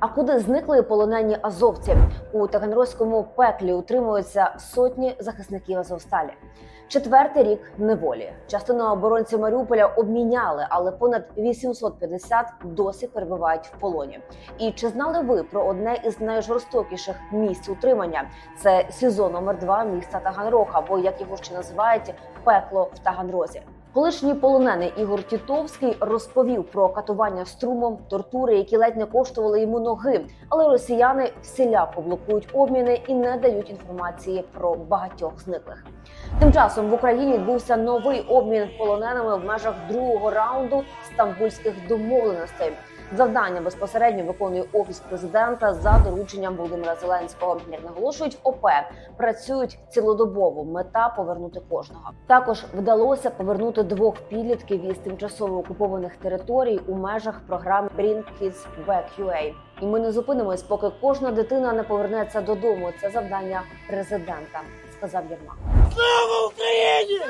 А куди зникли полонені азовці? У таганрозькому пеклі утримуються сотні захисників Азовсталі. Четвертий рік неволі. Частину оборонців Маріуполя обміняли, але понад 850 досі перебувають в полоні. І чи знали ви про одне із найжорстокіших місць утримання? Це СІЗО номер 2 міста Таганрог, або як його ще називають пекло в Таганрозі. Колишній полонений Ігор Тітовський розповів про катування струмом, тортури, які ледь не коштували йому ноги. Але росіяни всіляко блокують обміни і не дають інформації про багатьох зниклих. Тим часом в Україні відбувся новий обмін полоненими в межах другого раунду стамбульських домовленостей. Завдання безпосередньо виконує офіс президента за дорученням Володимира Зеленського. Як наголошують ОП, працюють цілодобово. Мета повернути кожного. Також вдалося повернути двох підлітків із тимчасово окупованих територій у межах програми Bring Kids Back UA. І ми не зупинимось, поки кожна дитина не повернеться додому. Це завдання президента, сказав Єрмак. Слава Україні!